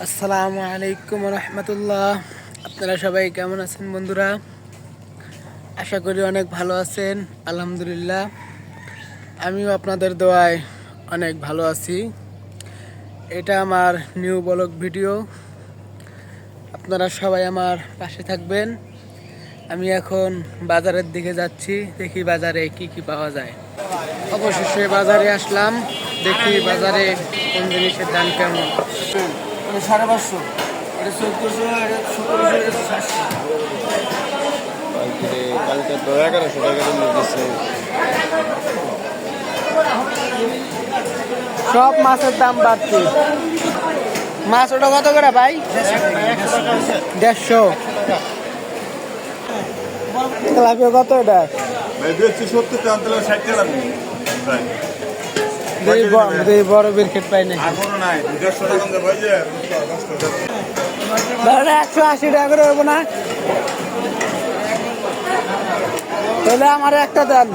আসসালামু আলাইকুম রহমতুল্লাহ। আপনারা সবাই কেমন আছেন বন্ধুরা? আশা করি অনেক ভালো আছেন, আলহামদুলিল্লাহ। আমিও আপনাদের দোয়ায় অনেক ভালো আছি। এটা আমার নিউ ব্লগ ভিডিও। আপনারা সবাই আমার পাশে থাকবেন। আমি এখন বাজারের দিকে যাচ্ছি, দেখি বাজারে কি কি পাওয়া যায়। অবশেষে বাজারে আসলাম, দেখি বাজারে কোন জিনিসের দাম কেমন। এটা সাড়ে পাঁচশো। এটা চোদ্দোশো এটা সতেরোশো এটা চারশো কালকে কালকে তো এগারোশো টাকা দিচ্ছে। সব মাছের দাম বাড়ছে। মাছ ওটা কত করে ভাই? দেড়শো। কত এটা? সত্তর টাকা ষাট টাকা বড় বিরকেট পাই না একশো আশি টাকা করে হব না? তাহলে আমার একটা দেন।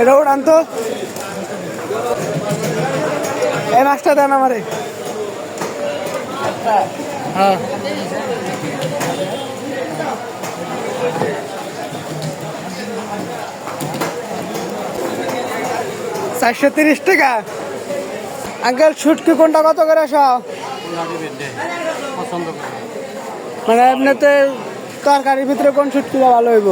এটা উড়ান তো। এই মাছটা দেন আমারে। হ্যাঁ। চারশো তিরিশ টাকা। আঙ্কেল শুটকি কোনটা কত করে সব মানে এমনিতে তরকারির ভিতরে কোন শুটকিটা ভালো হইব?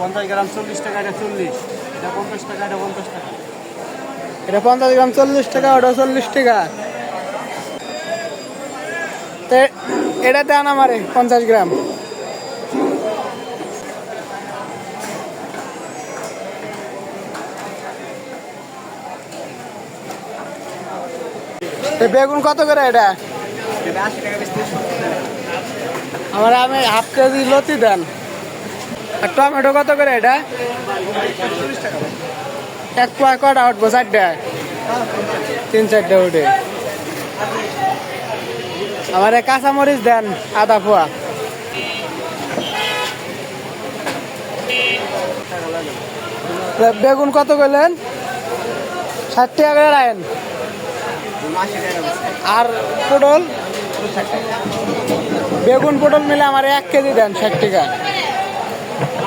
পঞ্চাশ গ্রাম চল্লিশ টাকা এটা চল্লিশ। এটা পঞ্চাশ টাকা এটা পঞ্চাশ টাকা। এটা পঞ্চাশ গ্রাম চল্লিশ টাকা ওটা চল্লিশ টাকা। তো এটা দেন আমারে পঞ্চাশ গ্রাম। বেগুন কত করে এটা? আমার আমি হাফ কেজি লতি দেন। আর টমেটো কত করে এটা? এক পোয়া কটা উঠবো, চারটা? তিন, চারটা উঠে। আমার কাঁচামরিচ দেন, আধা পোয়া। বেগুন কত করলেন ষাট টাকা করে রাখেন আর পটল? বেগুন পটল মিলে আমার এক কেজি দেন ষাট টাকা।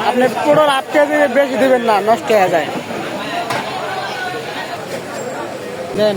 আপনি পটল আট কেজি বেশি দেবেন না, নষ্ট হয়ে যায়। দেন।